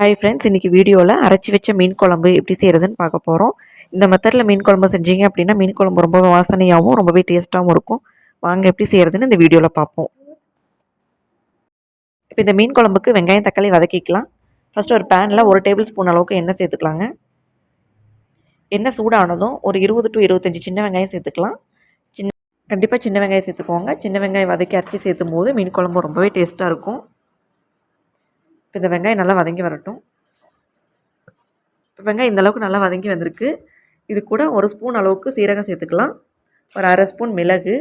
Hi friends இன்றைக்கி வீடியோவில் அரைச்சி வச்ச மீன் குழம்பு எப்படி செய்கிறதுன்னு பார்க்க போகிறோம் இந்த மெத்தடில் மீன் குழம்பு செஞ்சீங்க அப்படின்னா மீன் குழம்பு ரொம்ப வாசனையாகவும் ரொம்பவே டேஸ்ட்டாகவும் இருக்கும். வாங்க எப்படி செய்கிறதுன்னு இந்த வீடியோவில் பார்ப்போம். இப்போ இந்த மீன் குழம்புக்கு வெங்காயம் தக்காளி வதக்கிக்கலாம். ஃபஸ்ட்டு ஒரு பேனில் ஒரு டேபிள் ஸ்பூன் அளவுக்கு எண்ணெய் சேர்த்துக்கலாங்க. எண்ணெய் சூடானதும் ஒரு இருபது டு இருபத்தஞ்சி சின்ன வெங்காயம் சேர்த்துக்கலாம். சின்ன கண்டிப்பாக சின்ன வெங்காயம் சேர்த்துக்கோங்க. சின்ன வெங்காயம் வதக்கி அரைச்சி சேர்த்தும் போது மீன் குழம்பு ரொம்பவே டேஸ்ட்டாக இருக்கும். இப்போ இந்த வெங்காயம் நல்லா வதங்கி வரட்டும். இப்போ வெங்காயம் இந்தளவுக்கு நல்லா வதங்கி வந்திருக்கு. இது கூட ஒரு ஸ்பூன் அளவுக்கு சீரகம் சேர்த்துக்கலாம். ஒரு அரை ஸ்பூன் மிளகு.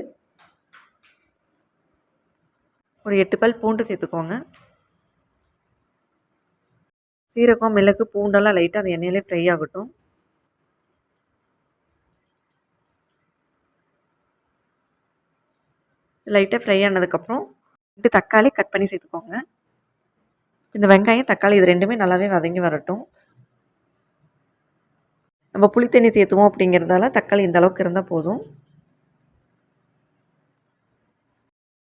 ஒரு எட்டு பல் பூண்டு சேர்த்துக்கோங்க. சீரகம் மிளகு பூண்டெல்லாம் லைட்டாக அந்த எண்ணெயிலே ஃப்ரை ஆகட்டும். லைட்டாக ஃப்ரை ஆனதுக்கப்புறம் ரெண்டு தக்காளி கட் பண்ணி சேர்த்துக்கோங்க. இந்த வெங்காயம் தக்காளி இது ரெண்டுமே நல்லாவே வதங்கி வரட்டும். நம்ம புளி தண்ணி சேர்த்துவோம் அப்படிங்கிறதால தக்காளி இந்த அளவுக்கு இருந்தால் போதும்.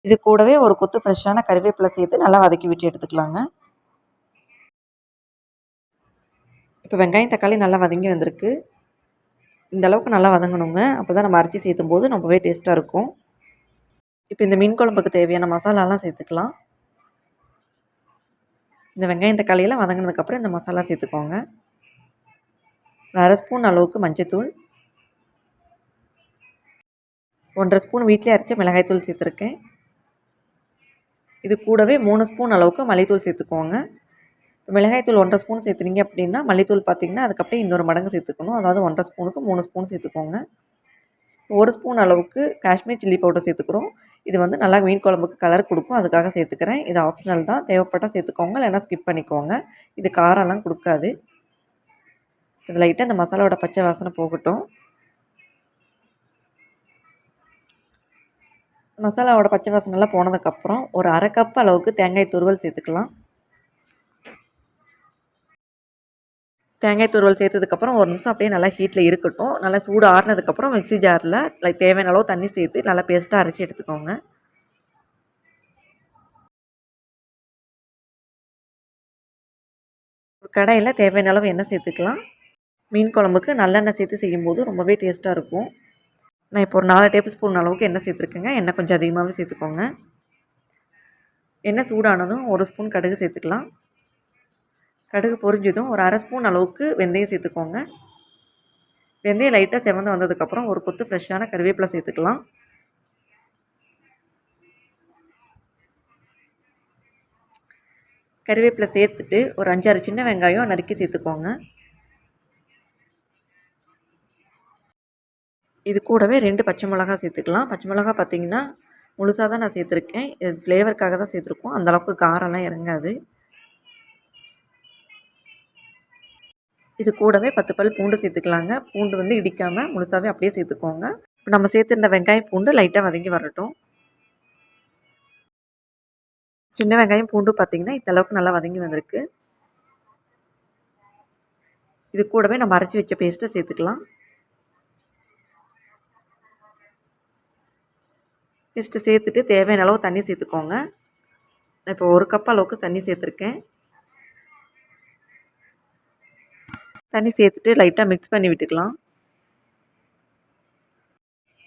இது கூடவே ஒரு கொத்து ஃப்ரெஷ்ஷான கருவேப்பிலை சேர்த்து நல்லா வதக்கி விட்டு எடுத்துக்கலாங்க. இப்போ வெங்காயம் தக்காளி நல்லா வதங்கி வந்திருக்கு. இந்த அளவுக்கு நல்லா வதங்கணுங்க. அப்போ தான் நம்ம அரைச்சி சேர்த்தும் போது ரொம்பவே டேஸ்ட்டாக இருக்கும். இப்போ இந்த மீன் குழம்புக்கு தேவையான மசாலாலாம் சேர்த்துக்கலாம். இந்த வெங்காயம் தக்காளியெல்லாம் வதங்கினதுக்கப்புறம் இந்த மசாலா சேர்த்துக்கோங்க. அரை ஸ்பூன் அளவுக்கு மஞ்சத்தூள். ஒன்றரை ஸ்பூன் வீட்டிலே அரைச்ச மிளகாய்த்தூள் சேர்த்துருக்கேன். இது கூடவே மூணு ஸ்பூன் அளவுக்கு மல்லித்தூள் சேர்த்துக்கோங்க. மிளகாய்த்தூள் ஒன்றரை ஸ்பூன் சேர்த்துனீங்க அப்படின்னா மல்லித்தூள் பார்த்திங்கன்னா அதுக்கப்புறம் இன்னொரு மடங்கு சேர்த்துக்கணும். அதாவது ஒன்றரை ஸ்பூனுக்கு மூணு ஸ்பூன் சேர்த்துக்கோங்க. ஒரு ஸ்பூன் அளவுக்கு காஷ்மீர் சில்லி பவுடர் சேர்த்துக்கிறோம். இது வந்து நல்லா மீன் குழம்புக்கு கலர் கொடுக்கும். அதுக்காக சேர்த்துக்கிறேன். இது ஆப்ஷனல் தான். தேவைப்பட்டால் சேர்த்துக்கோங்க. இல்லைனா ஸ்கிப் பண்ணிக்கோங்க. இது காரம்லாம் கொடுக்காது. இது லைட்டாக இந்த மசாலாவோட பச்சை வாசனை போகட்டும். மசாலாவோட பச்சை வாசனைலாம் போனதுக்கப்புறம் ஒரு அரை கப் அளவுக்கு தேங்காய் துருவல் சேர்த்துக்கலாம். தேங்காய் துருவல் சேர்த்ததுக்கப்புறம் ஒரு நிமிஷம் அப்படியே நல்லா ஹீட்டில் இருக்கட்டும். நல்லா சூடு ஆறுனதுக்கப்புறம் மிக்ஸி ஜாரில் லைக் தேவையான அளவு தண்ணி சேர்த்து நல்லா பேஸ்ட்டாக அரைச்சி எடுத்துக்கோங்க. ஒரு கடையில் தேவையான அளவு எண்ணெய் சேர்த்துக்கலாம். மீன் குழம்புக்கு நல்லெண்ணெய் சேர்த்து செய்யும்போது ரொம்பவே டேஸ்ட்டாக இருக்கும். நான் இப்போ ஒரு நாலு டேபிள் ஸ்பூன் அளவுக்கு எண்ணெய் சேர்த்துருக்கேங்க. எண்ணெய் கொஞ்சம் அதிகமாகவே சேர்த்துக்கோங்க. எண்ணெய் சூடானதும் ஒரு ஸ்பூன் கடுகு சேர்த்துக்கலாம். கடுகு பொரிஞ்சதும் ஒரு அரை ஸ்பூன் அளவுக்கு வெந்தயம் சேர்த்துக்கோங்க. வெந்தயம் லைட்டாக செவந்து வந்ததுக்கப்புறம் ஒரு கொத்து ஃப்ரெஷ்ஷான கருவேப்பிலை சேர்த்துக்கலாம். கருவேப்பிலை சேர்த்துட்டு ஒரு அஞ்சாறு சின்ன வெங்காயம் நறுக்கி சேர்த்துக்கோங்க. இது கூடவே ரெண்டு பச்சை மிளகா சேர்த்துக்கலாம். பச்சை மிளகா பார்த்திங்கன்னா முழுசாக தான் நான் சேர்த்துருக்கேன். இது ஃப்ளேவருக்காக தான் சேர்த்துருக்கோம். அந்தளவுக்கு காரம்லாம் இறங்காது. இது கூடவே பத்து பல் பூண்டு சேர்த்துக்கலாங்க. பூண்டு வந்து இடிக்காமல் முழுசாகவே அப்படியே சேர்த்துக்கோங்க. இப்போ நம்ம சேர்த்துருந்த வெங்காயம் பூண்டு லைட்டாக வதங்கி வரட்டும். சின்ன வெங்காயம் பூண்டு பார்த்திங்கன்னா இந்தளவுக்கு நல்லா வதங்கி வந்திருக்கு. இது கூடவே நம்ம அரைச்சி வச்ச பேஸ்ட்டை சேர்த்துக்கலாம். பேஸ்ட்டு சேர்த்துட்டு தேவையான அளவு தண்ணி சேர்த்துக்கோங்க. நான் இப்போ ஒரு கப் அளவுக்கு தண்ணி சேர்த்துருக்கேன். தண்ணி சேர்த்துட்டு லைட்டாக மிக்ஸ் பண்ணி விட்டுக்கலாம்.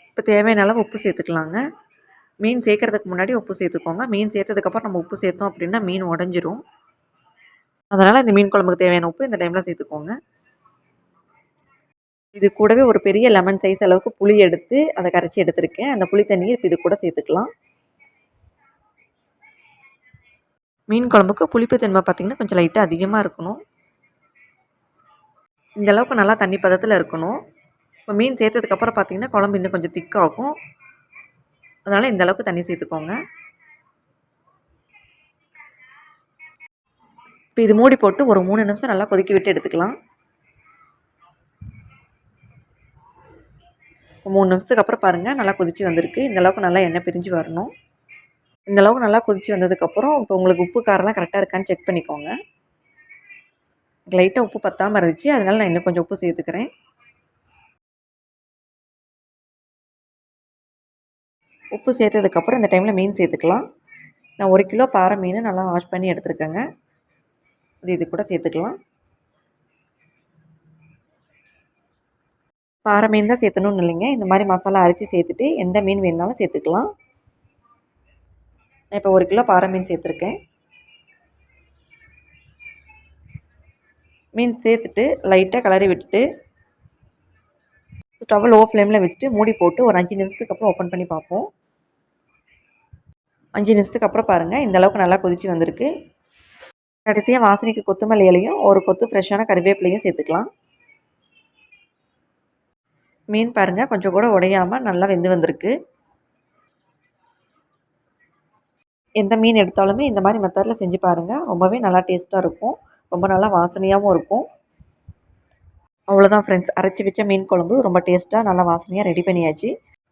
இப்போ தேவையான அளவு உப்பு சேர்த்துக்கலாங்க. மீன் சேர்க்குறதுக்கு முன்னாடி உப்பு சேர்த்துக்கோங்க. மீன் சேர்த்ததுக்கப்புறம் நம்ம உப்பு சேர்த்தோம் அப்படின்னா மீன் உடஞ்சிரும். அதனால் இந்த மீன் குழம்புக்கு தேவையான உப்பு இந்த டைமில் சேர்த்துக்கோங்க. இது கூடவே ஒரு பெரிய லெமன் சைஸ் அளவுக்கு புளி எடுத்து அதை கரைச்சி எடுத்திருக்கேன். அந்த புளி தண்ணியை இப்போ இது கூட சேர்த்துக்கலாம். மீன் குழம்புக்கு புளிப்பு தன்மை பார்த்திங்கன்னா கொஞ்சம் லைட்டாக அதிகமாக இருக்கணும். இந்த அளவுக்கு நல்லா தண்ணி பதத்தில் இருக்கணும். இப்போ மீன் சேர்த்ததுக்கப்புறம் பார்த்திங்கன்னா குழம்பு இன்னும் கொஞ்சம் திக்காகும் அதனால் இந்த அளவுக்கு தண்ணி சேர்த்துக்கோங்க. இப்போ இது மூடி போட்டு ஒரு மூணு நிமிஷம் நல்லா கொதிக்க விட்டு எடுத்துக்கலாம். மூணு நிமிஷத்துக்கு அப்புறம் பாருங்கள் நல்லா கொதிச்சு வந்திருக்கு. இந்த அளவுக்கு நல்லா எண்ணெய் பிரிஞ்சு வரணும். இந்த அளவுக்கு நல்லா கொதிச்சு வந்ததுக்கப்புறம் இப்போ உங்களுக்கு உப்பு காரெல்லாம் கரெக்டாக இருக்கான்னு செக் பண்ணிக்கோங்க. லைட்டாக உப்பு பத்தாமல் இருந்துச்சு. அதனால் நான் இன்னும் கொஞ்சம் உப்பு சேர்த்துக்கிறேன். உப்பு சேர்த்ததுக்கப்புறம் இந்த டைமில் மீன் சேர்த்துக்கலாம். நான் ஒரு கிலோ பாறை மீன் நல்லா வாஷ் பண்ணி எடுத்துருக்கேங்க. இது இது கூட சேர்த்துக்கலாம். பாறை மீன் தான் சேர்த்தணும்னு இல்லைங்க. இந்த மாதிரி மசாலா அரைச்சி சேர்த்துட்டு எந்த மீன் வேணுனாலும் சேர்த்துக்கலாம். நான் இப்போ ஒரு கிலோ பாறை மீன் சேர்த்துருக்கேன். மீன் சேர்த்துட்டு லைட்டாக கலரி விட்டுட்டு ஸ்டவ் லோ ஃப்ளேமில் வச்சுட்டு மூடி போட்டு ஒரு அஞ்சு நிமிஷத்துக்கு அப்புறம் ஓப்பன் பண்ணி பார்ப்போம். அஞ்சு நிமிஷத்துக்கு அப்புறம் பாருங்கள் இந்த அளவுக்கு நல்லா கொதிச்சு வந்திருக்கு. கடைசியாக வாசனைக்கு கொத்தமல்லி இலையும் ஒரு கொத்து ஃப்ரெஷ்ஷான கறிவேப்பிலையும் சேர்த்துக்கலாம். மீன் பாருங்கள் கொஞ்சம் கூட உடையாமல் நல்லா வெந்து வந்திருக்கு. எந்த மீன் எடுத்தாலுமே இந்த மாதிரி மெத்தடில் செஞ்சு பாருங்கள் ரொம்பவே நல்லா டேஸ்ட்டாக இருக்கும். ரொம்ப நல்லா வாசனையாகவும் இருக்கும். அவ்வளோதான் ஃப்ரெண்ட்ஸ் அரைச்சி வச்ச மீன் குழம்பு ரொம்ப டேஸ்ட்டாக நல்லா வாசனையாக ரெடி பண்ணியாச்சு.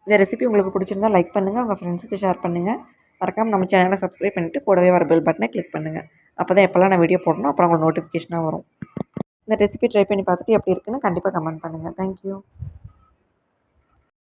இந்த ரெசிபி உங்களுக்கு பிடிச்சிருந்தா லைக் பண்ணுங்கள் உங்கள் ஃப்ரெண்ட்ஸுக்கு ஷேர் பண்ணுங்கள் மறக்காமல் நம்ம சேனலை சப்ஸ்கிரைப் பண்ணிவிட்டு கூடவே வர பெல் பட்டனை கிளிக் பண்ணுங்கள் அப்போ தான் எப்போல்லாம் நான் வீடியோ போடணும் அப்புறம் உங்களுக்கு நோட்டிஃபிகேஷனாக வரும். இந்த ரெசிபி ட்ரை பண்ணி பார்த்துட்டு எப்படி இருக்குன்னு கண்டிப்பாக கமெண்ட் பண்ணுங்கள் தேங்க்யூ